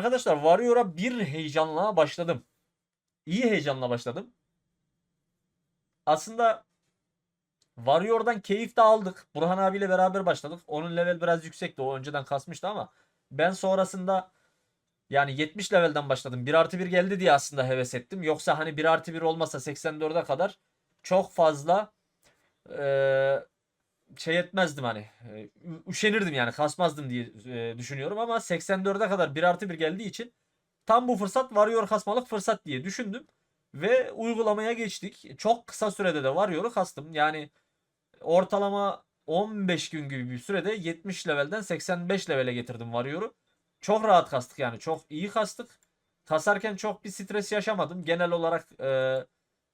Arkadaşlar Warrior'a bir heyecanla başladım. İyi heyecanla başladım. Aslında Warrior'dan keyif de aldık. Burhan abiyle beraber başladık. Onun level biraz yüksekti. O önceden kasmıştı ama ben sonrasında yani 70 levelden başladım. 1 artı 1 geldi diye aslında heves ettim. Yoksa hani 1 artı 1 olmasa 84'e kadar çok fazla eee, şey etmezdim hani. E, ü- üşenirdim yani kasmazdım diye e, düşünüyorum ama 84'e kadar 1 artı 1 geldiği için tam bu fırsat Warrior kasmalık fırsat diye düşündüm. Ve uygulamaya geçtik. Çok kısa sürede de Warrior'u kastım. Yani ortalama 15 gün gibi bir sürede 70 levelden 85 levele getirdim Warrior'u. Çok rahat kastık yani. Çok iyi kastık. Kasarken çok bir stres yaşamadım. Genel olarak e,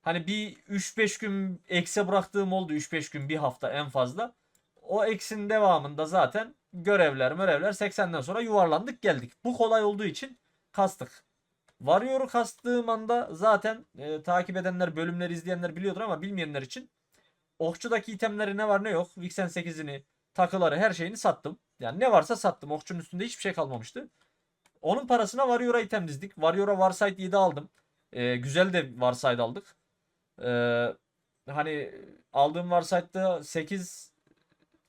hani bir 3-5 gün ekse bıraktığım oldu. 3-5 gün bir hafta en fazla. O eksin devamında zaten görevler görevler 80'den sonra yuvarlandık geldik. Bu kolay olduğu için kastık. Warrior'u kastığım anda zaten e, takip edenler, bölümleri izleyenler biliyordur ama bilmeyenler için Okçudaki itemleri ne var ne yok. Vixen 8'ini, takıları her şeyini sattım. Yani ne varsa sattım. Okçunun üstünde hiçbir şey kalmamıştı. Onun parasına Warrior'a item dizdik. Warrior'a Warsight 7 aldım. Ee, güzel de Warsight aldık. Ee, hani aldığım Warsight'ta 8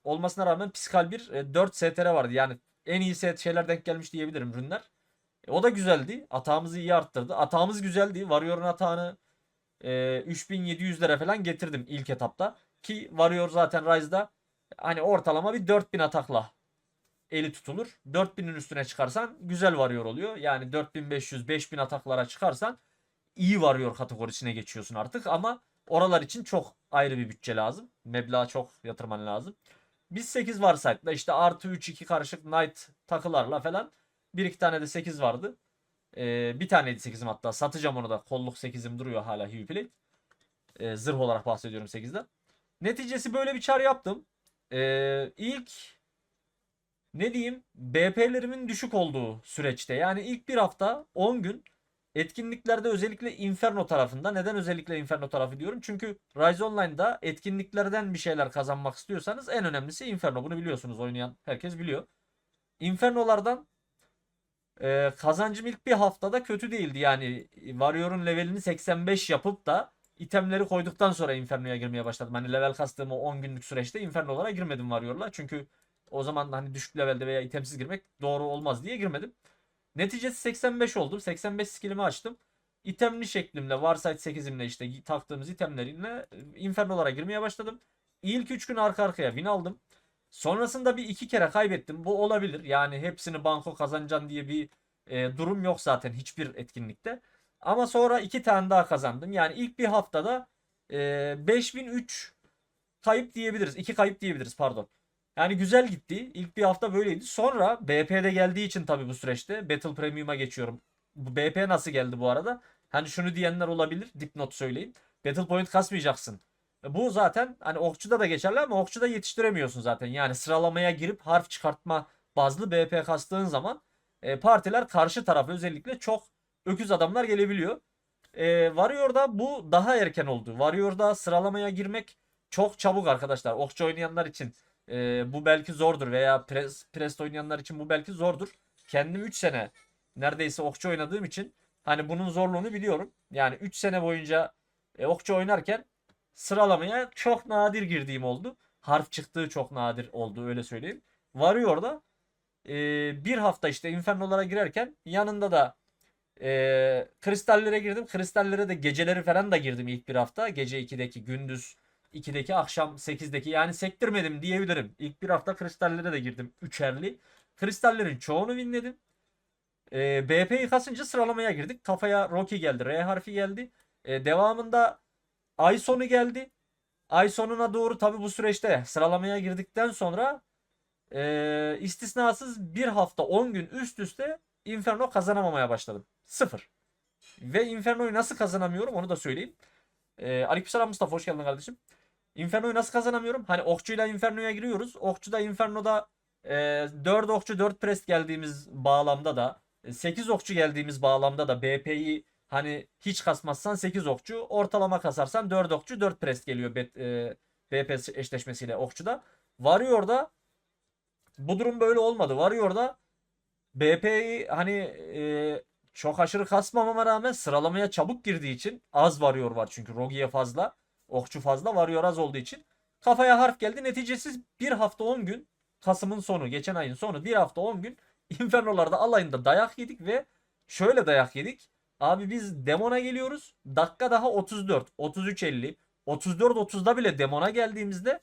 olmasına rağmen Psikal 1 e, 4 STR vardı. Yani en iyi set şeyler denk gelmiş diyebilirim ürünler. E, o da güzeldi. Atağımızı iyi arttırdı. Atağımız güzeldi. Warrior'un atağını e, 3700'lere falan getirdim ilk etapta. Ki Warrior zaten Rise'da hani ortalama bir 4000 atakla eli tutulur. 4000'in üstüne çıkarsan güzel Warrior oluyor. Yani 4500-5000 ataklara çıkarsan iyi Warrior kategorisine geçiyorsun artık ama oralar için çok ayrı bir bütçe lazım. Meblağı çok yatırman lazım. Biz 8 Warsight'la işte artı 3 2 karışık Knight takılarla falan bir iki tane de 8 vardı. Ee, bir taneydi 8'im hatta. Satacağım onu da. Kolluk 8'im duruyor hala Heavy Plate. Ee, zırh olarak bahsediyorum 8'den. Neticesi böyle bir çar yaptım. Ee, ilk ne diyeyim BP'lerimin düşük olduğu süreçte yani ilk bir hafta 10 gün etkinliklerde özellikle Inferno tarafında neden özellikle Inferno tarafı diyorum çünkü Rise Online'da etkinliklerden bir şeyler kazanmak istiyorsanız en önemlisi Inferno bunu biliyorsunuz oynayan herkes biliyor. Inferno'lardan ee, kazancım ilk bir haftada kötü değildi. Yani Warrior'un levelini 85 yapıp da itemleri koyduktan sonra Inferno'ya girmeye başladım. Hani level kastığım o 10 günlük süreçte Inferno'lara girmedim Warrior'la. Çünkü o zaman hani düşük levelde veya itemsiz girmek doğru olmaz diye girmedim. Neticesi 85 oldum. 85 skillimi açtım. İtemli şeklimle Warsight 8'imle işte taktığımız itemlerinle Inferno'lara girmeye başladım. İlk 3 gün arka arkaya win aldım. Sonrasında bir iki kere kaybettim. Bu olabilir. Yani hepsini banko kazanacaksın diye bir e, durum yok zaten hiçbir etkinlikte. Ama sonra iki tane daha kazandım. Yani ilk bir haftada e, 5003 kayıp diyebiliriz. İki kayıp diyebiliriz pardon. Yani güzel gitti. İlk bir hafta böyleydi. Sonra BP'de geldiği için tabii bu süreçte Battle Premium'a geçiyorum. Bu BP nasıl geldi bu arada? Hani şunu diyenler olabilir. Dipnot söyleyeyim. Battle Point kasmayacaksın. Bu zaten hani okçuda da geçerli ama okçuda yetiştiremiyorsun zaten. Yani sıralamaya girip harf çıkartma bazlı BP kastığın zaman e, partiler karşı tarafa özellikle çok öküz adamlar gelebiliyor. E, Warrior'da bu daha erken oldu. Warrior'da sıralamaya girmek çok çabuk arkadaşlar. Okçu oynayanlar için e, bu belki zordur veya pres, Prest oynayanlar için bu belki zordur. Kendim 3 sene neredeyse okçu oynadığım için hani bunun zorluğunu biliyorum. Yani 3 sene boyunca e, okçu oynarken sıralamaya çok nadir girdiğim oldu. Harf çıktığı çok nadir oldu öyle söyleyeyim. Warrior'da e, bir hafta işte Inferno'lara girerken yanında da e, kristallere girdim. Kristallere de geceleri falan da girdim ilk bir hafta. Gece 2'deki gündüz 2'deki akşam 8'deki yani sektirmedim diyebilirim. İlk bir hafta kristallere de girdim. Üçerli. Kristallerin çoğunu winledim. E, BP'yi kasınca sıralamaya girdik. Kafaya Rocky geldi. R harfi geldi. E, devamında ay sonu geldi. Ay sonuna doğru tabi bu süreçte sıralamaya girdikten sonra e, istisnasız bir hafta 10 gün üst üste Inferno kazanamamaya başladım. Sıfır. Ve Inferno'yu nasıl kazanamıyorum onu da söyleyeyim. E, Aleykümselam Mustafa hoş geldin kardeşim. Inferno'yu nasıl kazanamıyorum? Hani okçuyla Inferno'ya giriyoruz. Okçuda Inferno'da e, 4 okçu 4 prest geldiğimiz bağlamda da 8 okçu geldiğimiz bağlamda da BP'yi Hani hiç kasmazsan 8 okçu, ortalama kasarsan 4 okçu 4 prest geliyor bet, e, BP eşleşmesiyle okçuda. Warrior'da bu durum böyle olmadı. Warrior'da BP'yi hani e, çok aşırı kasmamama rağmen sıralamaya çabuk girdiği için az varıyor var çünkü Rogi'ye fazla, okçu fazla, varıyor az olduğu için kafaya harf geldi. Neticesiz bir hafta 10 gün Kasım'ın sonu, geçen ayın sonu bir hafta 10 gün Inferno'larda alayında dayak yedik ve şöyle dayak yedik. Abi biz Demon'a geliyoruz. Dakika daha 34, 33 50, 34 30'da bile Demon'a geldiğimizde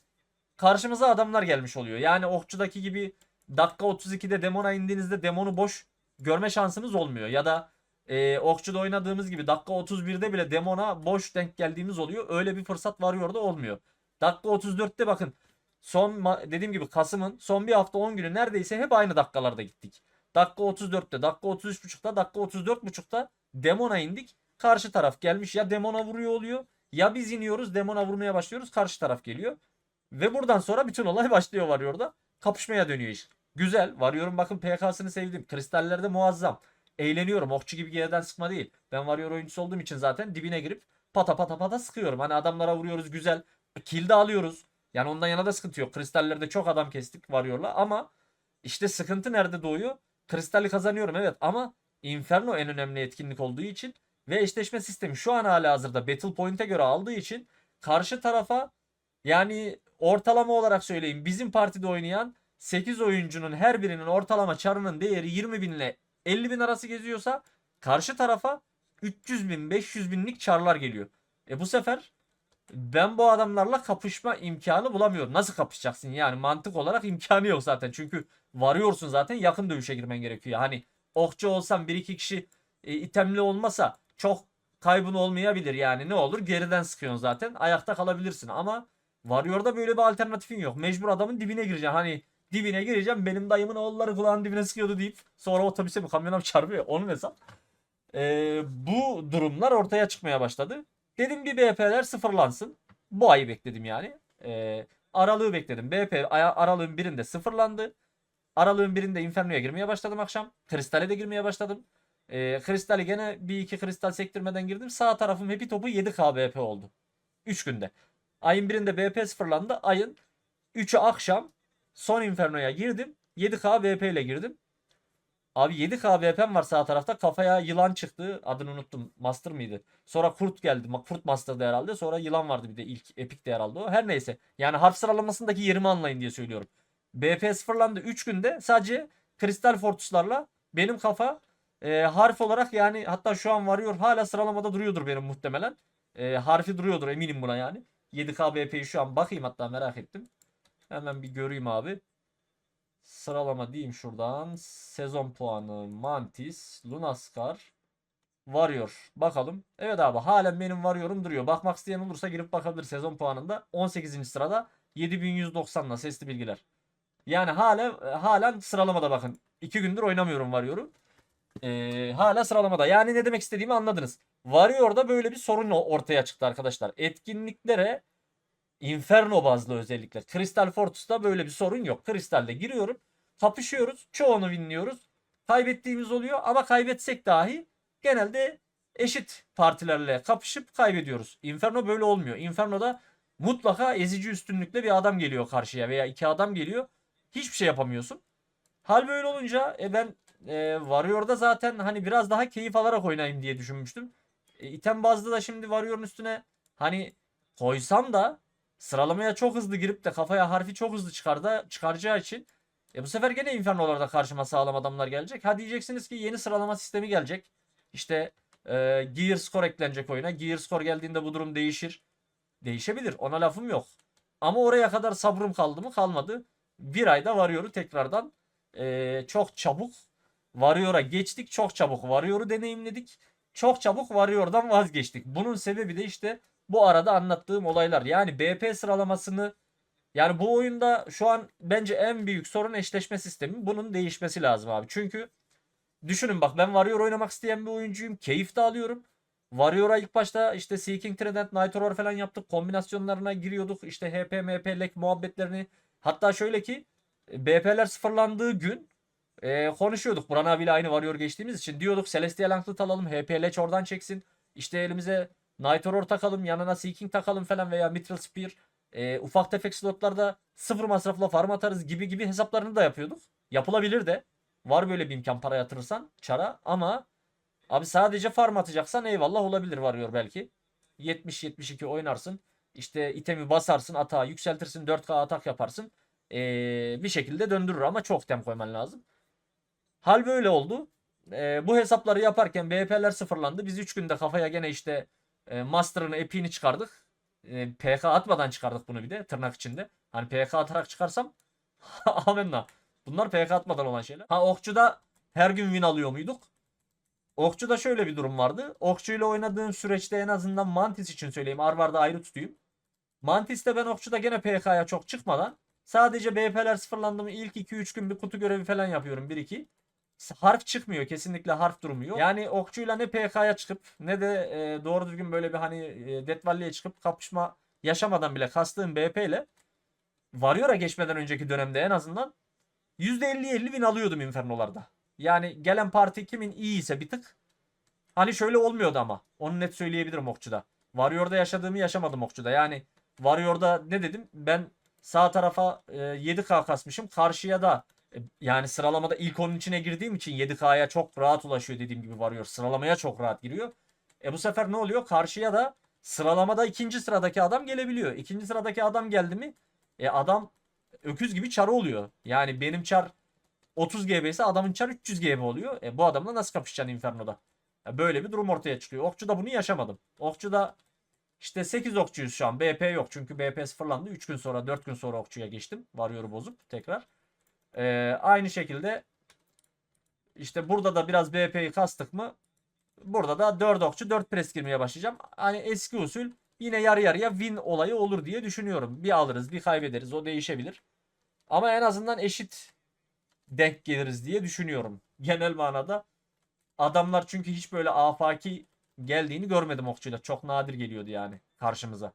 karşımıza adamlar gelmiş oluyor. Yani Okçu'daki gibi dakika 32'de Demon'a indiğinizde Demon'u boş görme şansınız olmuyor. Ya da e, Okçu'da oynadığımız gibi dakika 31'de bile Demon'a boş denk geldiğimiz oluyor. Öyle bir fırsat varıyor da olmuyor. Dakika 34'te bakın son dediğim gibi Kasım'ın son bir hafta 10 günü neredeyse hep aynı dakikalarda gittik. Dakika 34'te, dakika 33.5'ta, dakika 34.5'ta Demon'a indik. Karşı taraf gelmiş ya Demon'a vuruyor oluyor ya biz iniyoruz Demon'a vurmaya başlıyoruz karşı taraf geliyor. Ve buradan sonra bütün olay başlıyor Warrior'da. Kapışmaya dönüyor iş. Güzel. Warrior'un bakın PK'sını sevdim. Kristallerde muazzam. Eğleniyorum. Okçu gibi geriden sıkma değil. Ben Warrior oyuncusu olduğum için zaten dibine girip pata pata pata sıkıyorum. Hani adamlara vuruyoruz güzel. Kill de alıyoruz. Yani ondan yana da sıkıntı yok. Kristallerde çok adam kestik Warrior'la ama işte sıkıntı nerede doğuyor? Kristalli kazanıyorum evet ama Inferno en önemli etkinlik olduğu için ve eşleşme sistemi şu an hala hazırda Battle Point'e göre aldığı için karşı tarafa yani ortalama olarak söyleyeyim bizim partide oynayan 8 oyuncunun her birinin ortalama çarının değeri 20 bin ile 50 bin arası geziyorsa karşı tarafa 300 bin 500 binlik çarlar geliyor. E bu sefer ben bu adamlarla kapışma imkanı bulamıyorum. Nasıl kapışacaksın yani mantık olarak imkanı yok zaten. Çünkü varıyorsun zaten yakın dövüşe girmen gerekiyor. Hani okçu olsan bir iki kişi e, itemli olmasa çok kaybın olmayabilir yani ne olur geriden sıkıyorsun zaten ayakta kalabilirsin ama Warrior'da böyle bir alternatifin yok. Mecbur adamın dibine gireceksin. Hani dibine gireceğim benim dayımın oğulları kulağın dibine sıkıyordu deyip sonra otobüse mi kamyona mı çarpıyor onun hesap. Ee, bu durumlar ortaya çıkmaya başladı. Dedim bir BP'ler sıfırlansın. Bu ayı bekledim yani. Ee, aralığı bekledim. BP aralığın birinde sıfırlandı. Aralığın birinde Inferno'ya girmeye başladım akşam. Kristale de girmeye başladım. Ee, Kristale gene bir iki kristal sektirmeden girdim. Sağ tarafım hepi topu 7K BP oldu. 3 günde. Ayın birinde BP sıfırlandı. Ayın 3'ü akşam son Inferno'ya girdim. 7K BP ile girdim. Abi 7K VP'm var sağ tarafta. Kafaya yılan çıktı. Adını unuttum. Master mıydı? Sonra kurt geldi. Kurt Master'dı herhalde. Sonra yılan vardı bir de ilk Epic'te herhalde o. Her neyse. Yani harf sıralamasındaki yerimi anlayın diye söylüyorum. BP sıfırlandı 3 günde. Sadece Kristal Fortress'larla benim kafa e, harf olarak yani hatta şu an varıyor. Hala sıralamada duruyordur benim muhtemelen. E, harfi duruyordur eminim buna yani. 7K BP'yi şu an bakayım hatta merak ettim. Hemen bir göreyim abi. Sıralama diyeyim şuradan. Sezon puanı Mantis, Lunaskar, Warrior. Bakalım. Evet abi halen benim Warrior'um duruyor. Bakmak isteyen olursa girip bakabilir sezon puanında. 18. sırada 7190'la sesli bilgiler. Yani hala halen sıralamada bakın. 2 gündür oynamıyorum Warrior'u. Ee, hala sıralamada. Yani ne demek istediğimi anladınız. Warrior'da böyle bir sorun ortaya çıktı arkadaşlar. Etkinliklere Inferno bazlı özellikle. Crystal Fortress'ta böyle bir sorun yok. Crystal'de giriyorum. Kapışıyoruz. Çoğunu winliyoruz. Kaybettiğimiz oluyor ama kaybetsek dahi genelde eşit partilerle kapışıp kaybediyoruz. Inferno böyle olmuyor. Inferno'da mutlaka ezici üstünlükle bir adam geliyor karşıya veya iki adam geliyor. Hiçbir şey yapamıyorsun. Hal böyle olunca e ben e, Warrior'da zaten hani biraz daha keyif alarak oynayayım diye düşünmüştüm. E, item bazlı da şimdi Warrior'un üstüne hani koysam da sıralamaya çok hızlı girip de kafaya harfi çok hızlı çıkarda çıkaracağı için e bu sefer gene Inferno'larda karşıma sağlam adamlar gelecek. Ha diyeceksiniz ki yeni sıralama sistemi gelecek. İşte e, Gear Score eklenecek oyuna. Gear Score geldiğinde bu durum değişir. Değişebilir. Ona lafım yok. Ama oraya kadar sabrım kaldı mı? Kalmadı. Bir ayda varıyoru tekrardan e, çok çabuk Warrior'a geçtik. Çok çabuk Warrior'u deneyimledik. Çok çabuk Warrior'dan vazgeçtik. Bunun sebebi de işte bu arada anlattığım olaylar. Yani BP sıralamasını yani bu oyunda şu an bence en büyük sorun eşleşme sistemi. Bunun değişmesi lazım abi. Çünkü düşünün bak ben Warrior oynamak isteyen bir oyuncuyum. Keyif de alıyorum. Warrior'a ilk başta işte Seeking Trident, Night Aurora falan yaptık. Kombinasyonlarına giriyorduk. İşte HP, MP, lek muhabbetlerini. Hatta şöyle ki BP'ler sıfırlandığı gün e, konuşuyorduk. Buran abiyle aynı Warrior geçtiğimiz için. Diyorduk Celestial Anklet alalım. HP Lech oradan çeksin. İşte elimize Night Aurora takalım. Yanına Seeking takalım falan veya Mithril Spear. E, ufak tefek slotlarda sıfır masrafla farm atarız gibi gibi hesaplarını da yapıyorduk. Yapılabilir de. Var böyle bir imkan para yatırırsan çara ama abi sadece farm atacaksan eyvallah olabilir varıyor belki. 70-72 oynarsın. İşte itemi basarsın atağı yükseltirsin 4K atak yaparsın. Ee, bir şekilde döndürür ama çok tem koyman lazım. Hal böyle oldu. Ee, bu hesapları yaparken BP'ler sıfırlandı. Biz 3 günde kafaya gene işte e, Master'ını epini çıkardık. E, PK atmadan çıkardık bunu bir de tırnak içinde. Hani PK atarak çıkarsam amenna. Bunlar PK atmadan olan şeyler. Ha Okçu'da her gün win alıyor muyduk? Okçu'da şöyle bir durum vardı. Okçu ile oynadığım süreçte en azından Mantis için söyleyeyim. Arvar'da ayrı tutayım. Mantis'te ben Okçu'da gene PK'ya çok çıkmadan sadece BP'ler sıfırlandı mı ilk 2-3 gün bir kutu görevi falan yapıyorum 1-2. Harf çıkmıyor kesinlikle harf durmuyor. Yani okçuyla ne PK'ya çıkıp ne de e, doğru düzgün böyle bir hani e, Death çıkıp kapışma yaşamadan bile kastığım BP ile Warrior'a geçmeden önceki dönemde en azından %50-50 win alıyordum Inferno'larda. Yani gelen parti kimin iyi ise bir tık. Hani şöyle olmuyordu ama. Onu net söyleyebilirim Okçu'da. Warrior'da yaşadığımı yaşamadım Okçu'da. Yani Warrior'da ne dedim? Ben sağ tarafa e, 7K kasmışım. Karşıya da yani sıralamada ilk onun içine girdiğim için 7K'ya çok rahat ulaşıyor dediğim gibi Warrior. Sıralamaya çok rahat giriyor. E bu sefer ne oluyor? Karşıya da sıralamada ikinci sıradaki adam gelebiliyor. İkinci sıradaki adam geldi mi? E adam öküz gibi çarı oluyor. Yani benim çar 30 GB ise adamın çar 300 GB oluyor. E bu adamla nasıl kapışacaksın Inferno'da? E böyle bir durum ortaya çıkıyor. Okçu'da bunu yaşamadım. Okçu'da işte 8 okçuyuz şu an. BP yok. Çünkü BP sıfırlandı. 3 gün sonra 4 gün sonra okçuya geçtim. Varyoru bozup tekrar. E, aynı şekilde işte burada da biraz BP'yi kastık mı burada da 4 okçu 4 pres girmeye başlayacağım. Hani eski usul yine yarı yarıya win olayı olur diye düşünüyorum. Bir alırız bir kaybederiz o değişebilir. Ama en azından eşit denk geliriz diye düşünüyorum. Genel manada adamlar çünkü hiç böyle afaki geldiğini görmedim okçuyla. Çok nadir geliyordu yani karşımıza.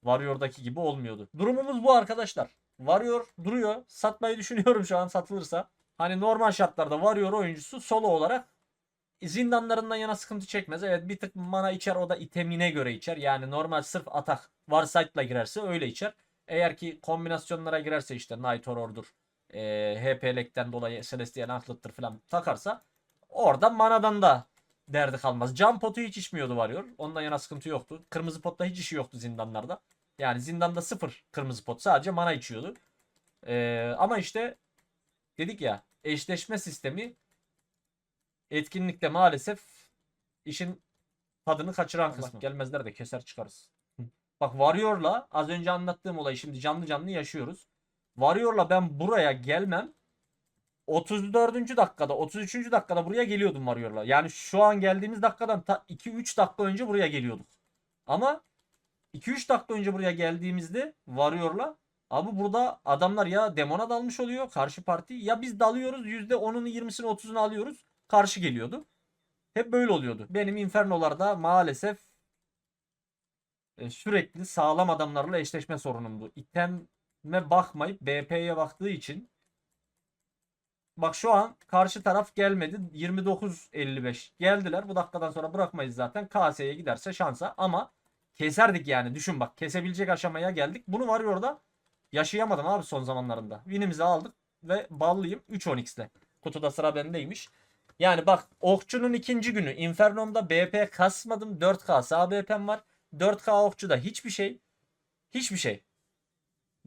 Warrior'daki gibi olmuyordu. Durumumuz bu arkadaşlar. Warrior duruyor. Satmayı düşünüyorum şu an satılırsa. Hani normal şartlarda Warrior oyuncusu solo olarak zindanlarından yana sıkıntı çekmez. Evet bir tık mana içer o da itemine göre içer. Yani normal sırf atak Warsight'la girerse öyle içer. Eğer ki kombinasyonlara girerse işte Night Horror'dur, e, HP'lekten dolayı Celestial Anklet'tır falan takarsa orada manadan da derdi kalmaz. Cam potu hiç içmiyordu varıyor. Ondan yana sıkıntı yoktu. Kırmızı potta hiç işi yoktu zindanlarda. Yani zindanda sıfır kırmızı pot. Sadece mana içiyordu. Ee, ama işte dedik ya eşleşme sistemi etkinlikte maalesef işin tadını kaçıran kısmı. Gelmezler de keser çıkarız. Bak Warrior'la az önce anlattığım olayı şimdi canlı canlı yaşıyoruz. Warrior'la ben buraya gelmem 34. dakikada 33. dakikada buraya geliyordum Warrior'la. Yani şu an geldiğimiz dakikadan 2-3 dakika önce buraya geliyorduk. Ama 2-3 dakika önce buraya geldiğimizde Warrior'la abi burada adamlar ya demona dalmış oluyor karşı parti ya biz dalıyoruz %10'unu 20'sini 30'unu alıyoruz karşı geliyordu. Hep böyle oluyordu. Benim Inferno'larda maalesef e, sürekli sağlam adamlarla eşleşme sorunumdu. İteme bakmayıp BP'ye baktığı için Bak şu an karşı taraf gelmedi. 29-55 geldiler. Bu dakikadan sonra bırakmayız zaten. KS'ye giderse şansa ama keserdik yani. Düşün bak kesebilecek aşamaya geldik. Bunu var orada yaşayamadım abi son zamanlarında. Win'imizi aldık ve ballıyım 3 Onyx'le. Kutuda sıra bendeymiş. Yani bak okçunun ikinci günü Inferno'mda BP kasmadım. 4K sağ BP'm var. 4K okçuda hiçbir şey. Hiçbir şey.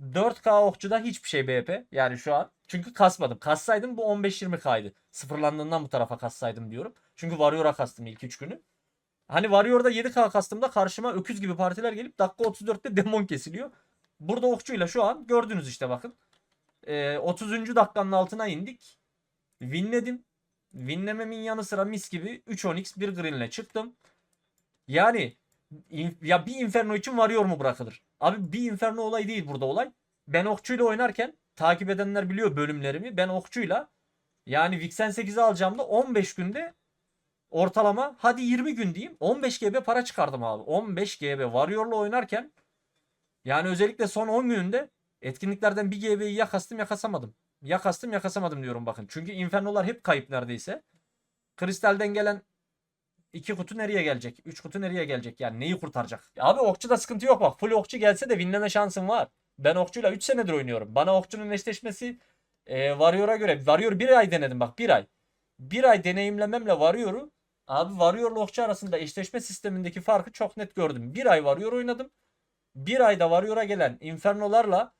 4K okçuda hiçbir şey BP. Yani şu an. Çünkü kasmadım. Kassaydım bu 15-20K'ydı. Sıfırlandığından bu tarafa kassaydım diyorum. Çünkü Warrior'a kastım ilk 3 günü. Hani Warrior'da 7K kastımda karşıma öküz gibi partiler gelip dakika 34'te demon kesiliyor. Burada okçuyla şu an gördünüz işte bakın. Ee, 30. dakikanın altına indik. Winledim. Winlememin yanı sıra mis gibi 3 Onyx 1 Green'le çıktım. Yani ya bir Inferno için Warrior mu bırakılır? Abi bir Inferno olay değil burada olay. Ben okçuyla oynarken takip edenler biliyor bölümlerimi. Ben okçuyla yani Vixen 8'i alacağımda 15 günde ortalama hadi 20 gün diyeyim 15 GB para çıkardım abi. 15 GB Warrior'la oynarken yani özellikle son 10 gününde etkinliklerden bir GB'yi ya kastım ya kasamadım. Ya kastım ya kasamadım diyorum bakın. Çünkü Inferno'lar hep kayıp neredeyse. Kristal'den gelen iki kutu nereye gelecek? Üç kutu nereye gelecek? Yani neyi kurtaracak? Abi okçuda sıkıntı yok bak. Full okçu gelse de winleme şansın var. Ben okçuyla 3 senedir oynuyorum. Bana okçunun eşleşmesi E, Warrior'a göre Warrior bir ay denedim bak bir ay. Bir ay deneyimlememle Warrior'u abi Warrior'la Okçu arasında eşleşme sistemindeki farkı çok net gördüm. Bir ay Warrior oynadım. Bir ayda Warrior'a gelen Inferno'larla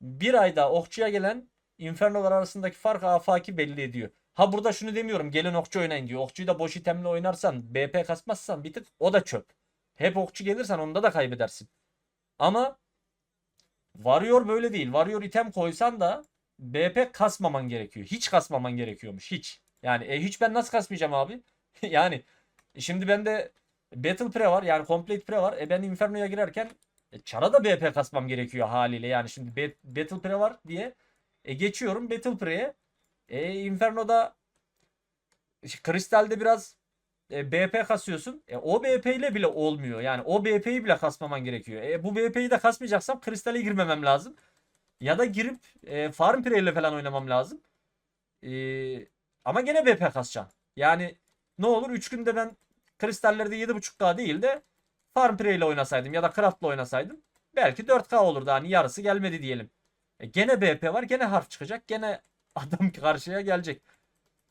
bir ayda Okçu'ya gelen Inferno'lar arasındaki fark afaki belli ediyor. Ha burada şunu demiyorum gelin Okçu oynayın diyor. Okçuyu da boş itemle oynarsan BP kasmazsan bir tık o da çöp. Hep Okçu gelirsen onda da kaybedersin. Ama Warrior böyle değil. Warrior item koysan da BP kasmaman gerekiyor. Hiç kasmaman gerekiyormuş. Hiç. Yani e, hiç ben nasıl kasmayacağım abi? yani şimdi bende Battle Pre var. Yani Complete Pre var. E ben Inferno'ya girerken e, Çara da BP kasmam gerekiyor haliyle. Yani şimdi Be- Battle Pre var diye e, geçiyorum Battle Pre'ye. E, Inferno'da Kristal'de biraz e, BP kasıyorsun. E, o BP ile bile olmuyor. Yani o BP'yi bile kasmaman gerekiyor. E, bu BP'yi de kasmayacaksam Kristal'e girmemem lazım. Ya da girip e, Farm Pre ile falan oynamam lazım. E, ama gene BP kasacağım. Yani ne olur 3 günde ben Kristallerde 7.5K değil de Farm Pre ile oynasaydım ya da Craft'la oynasaydım belki 4K olurdu. Hani yarısı gelmedi diyelim. E, gene BP var. Gene harf çıkacak. Gene adam karşıya gelecek.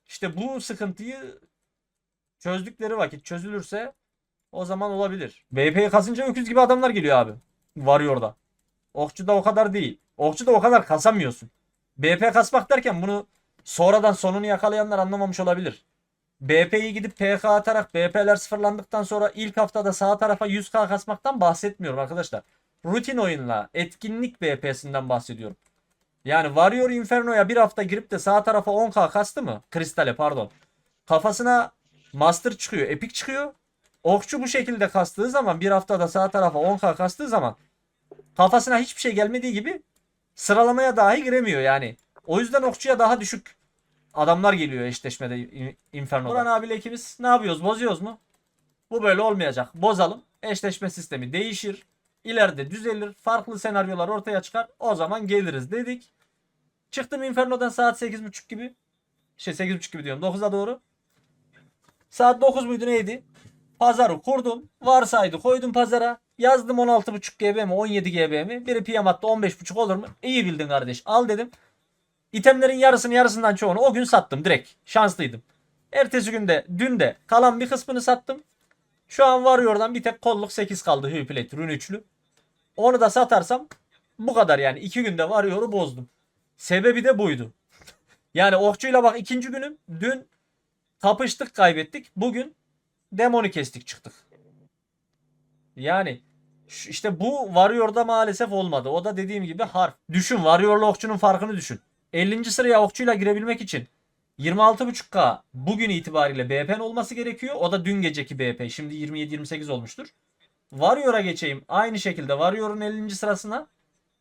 İşte bu sıkıntıyı çözdükleri vakit çözülürse o zaman olabilir. BP'yi kasınca öküz gibi adamlar geliyor abi. Warrior'da. Okçu'da o kadar değil. Okçu'da o kadar kasamıyorsun. BP kasmak derken bunu sonradan sonunu yakalayanlar anlamamış olabilir. BP'yi gidip PK atarak BP'ler sıfırlandıktan sonra ilk haftada sağ tarafa 100k kasmaktan bahsetmiyorum arkadaşlar. Rutin oyunla etkinlik BP'sinden bahsediyorum. Yani Warrior Inferno'ya bir hafta girip de sağ tarafa 10k kastı mı? Kristale pardon. Kafasına Master çıkıyor, Epic çıkıyor. Okçu bu şekilde kastığı zaman bir haftada sağ tarafa 10k kastığı zaman kafasına hiçbir şey gelmediği gibi sıralamaya dahi giremiyor yani. O yüzden okçuya daha düşük adamlar geliyor eşleşmede İn- Inferno'da. Buran abiyle ikimiz ne yapıyoruz? Bozuyoruz mu? Bu böyle olmayacak. Bozalım. Eşleşme sistemi değişir. İleride düzelir. Farklı senaryolar ortaya çıkar. O zaman geliriz dedik. Çıktım Inferno'dan saat 8.30 gibi. Şey 8.30 gibi diyorum. 9'a doğru. Saat 9 muydu neydi? Pazarı kurdum. Varsaydı koydum pazara. Yazdım 16.5 GB mi 17 GB mi? Biri PM attı 15.5 olur mu? İyi bildin kardeş. Al dedim. İtemlerin yarısını yarısından çoğunu o gün sattım direkt. Şanslıydım. Ertesi günde dün de kalan bir kısmını sattım. Şu an Warrior'dan bir tek kolluk 8 kaldı Hüplet rune üçlü. Onu da satarsam bu kadar yani. 2 günde Warrior'u bozdum. Sebebi de buydu. yani okçuyla bak ikinci günüm. Dün kapıştık kaybettik. Bugün demonu kestik çıktık. Yani işte bu Warrior'da maalesef olmadı. O da dediğim gibi harf. Düşün Warrior'la okçunun farkını düşün. 50. sıraya okçuyla girebilmek için 26.5K bugün itibariyle BP'n olması gerekiyor. O da dün geceki BP. Şimdi 27-28 olmuştur. Warrior'a geçeyim. Aynı şekilde Warrior'un 50. sırasına.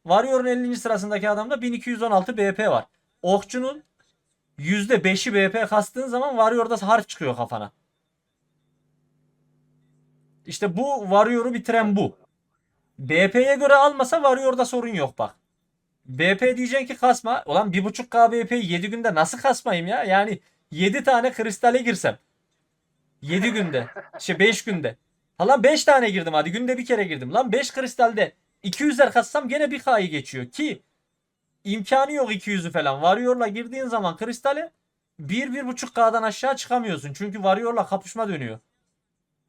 Warrior'un 50. sırasındaki adamda 1216 BP var. Okçunun %5'i BP kastığın zaman Warrior'da harf çıkıyor kafana. İşte bu Warrior'u bitiren bu. BP'ye göre almasa Warrior'da sorun yok bak. BP diyeceksin ki kasma. Ulan 1.5K BP'yi 7 günde nasıl kasmayayım ya? Yani 7 tane kristale girsem. 7 günde. Şey 5 günde. Lan 5 tane girdim hadi günde bir kere girdim. Lan 5 kristalde 200'er kassam gene 1K'yı geçiyor ki imkanı yok 200'ü falan. Warrior'la girdiğin zaman kristale 1-1.5K'dan aşağı çıkamıyorsun. Çünkü Warrior'la kapışma dönüyor.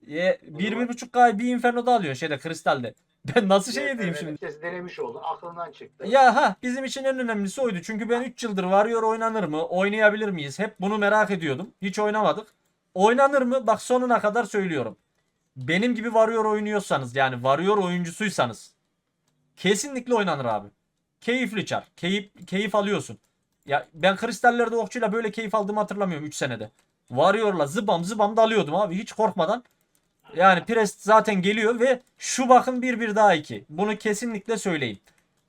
E, 1-1.5K'yı bir Inferno'da alıyor şeyde kristalde. Ben nasıl şey edeyim şimdi? Herkes denemiş oldu. Aklından çıktı. Ya ha bizim için en önemlisi oydu. Çünkü ben 3 yıldır Warrior oynanır mı? Oynayabilir miyiz? Hep bunu merak ediyordum. Hiç oynamadık. Oynanır mı? Bak sonuna kadar söylüyorum. Benim gibi Warrior oynuyorsanız yani Warrior oyuncusuysanız kesinlikle oynanır abi. Keyifli çar. Keyif, keyif alıyorsun. Ya ben kristallerde okçuyla böyle keyif aldığımı hatırlamıyorum 3 senede. Warrior'la zıbam zıbam dalıyordum abi hiç korkmadan. Yani Prest zaten geliyor ve şu bakın bir bir daha iki. Bunu kesinlikle söyleyin.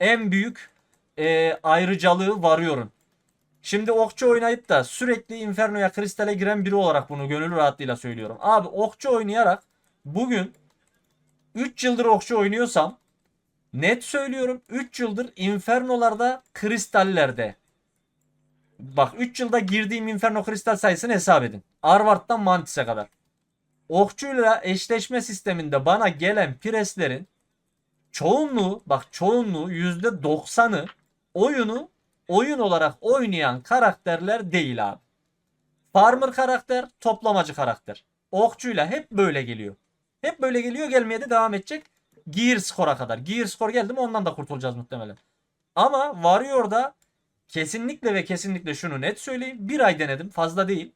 En büyük e, ayrıcalığı varıyorum. Şimdi okçu oynayıp da sürekli Inferno'ya kristale giren biri olarak bunu gönül rahatlığıyla söylüyorum. Abi okçu oynayarak bugün 3 yıldır okçu oynuyorsam net söylüyorum 3 yıldır Inferno'larda kristallerde Bak 3 yılda girdiğim Inferno kristal sayısını hesap edin. Arvard'dan Mantis'e kadar. Okçuyla eşleşme sisteminde bana gelen preslerin çoğunluğu bak çoğunluğu %90'ı oyunu oyun olarak oynayan karakterler değil abi. Farmer karakter, toplamacı karakter. Okçuyla hep böyle geliyor. Hep böyle geliyor gelmeye de devam edecek. Gear score'a kadar. Gear score geldi mi ondan da kurtulacağız muhtemelen. Ama Warrior'da kesinlikle ve kesinlikle şunu net söyleyeyim. Bir ay denedim fazla değil.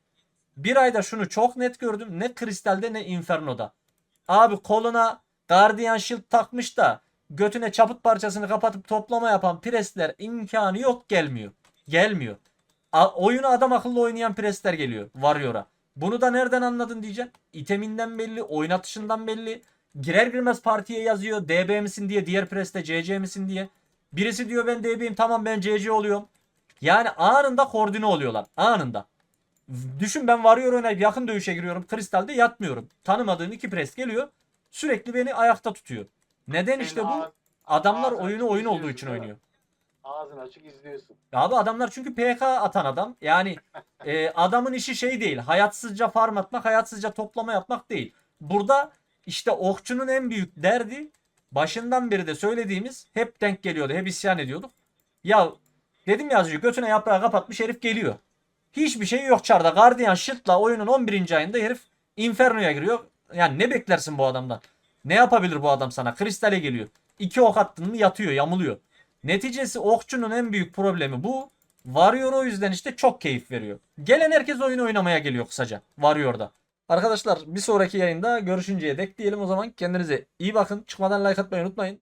Bir ayda şunu çok net gördüm. Ne Kristal'de ne Inferno'da. Abi koluna Guardian Shield takmış da götüne çaput parçasını kapatıp toplama yapan presler imkanı yok gelmiyor. Gelmiyor. A- oyunu adam akıllı oynayan presler geliyor Warrior'a. Bunu da nereden anladın diyeceksin. İteminden belli, oynatışından belli. Girer girmez partiye yazıyor. DB misin diye, diğer preste CC misin diye. Birisi diyor ben DB'yim tamam ben CC oluyorum. Yani anında koordine oluyorlar. Anında. Düşün ben Warrior oynayıp yakın dövüşe giriyorum. Kristal'de yatmıyorum. Tanımadığım iki pres geliyor. Sürekli beni ayakta tutuyor. Neden işte bu? Adamlar oyunu oyun olduğu için oynuyor. Ağzını açık izliyorsun. Abi adamlar çünkü PK atan adam. Yani e, adamın işi şey değil. Hayatsızca farm atmak, hayatsızca toplama yapmak değil. Burada işte okçunun en büyük derdi başından beri de söylediğimiz hep denk geliyordu. Hep isyan ediyorduk. Ya dedim ya az önce götüne yaprağı kapatmış herif geliyor. Hiçbir şey yok çarda. Guardian Shield'la oyunun 11. ayında herif Inferno'ya giriyor. Yani ne beklersin bu adamdan? Ne yapabilir bu adam sana? Kristale geliyor. İki ok attın mı yatıyor, yamuluyor. Neticesi okçunun en büyük problemi bu. Warrior o yüzden işte çok keyif veriyor. Gelen herkes oyun oynamaya geliyor kısaca Warrior'da. Arkadaşlar bir sonraki yayında görüşünceye dek diyelim o zaman. Kendinize iyi bakın. Çıkmadan like atmayı unutmayın.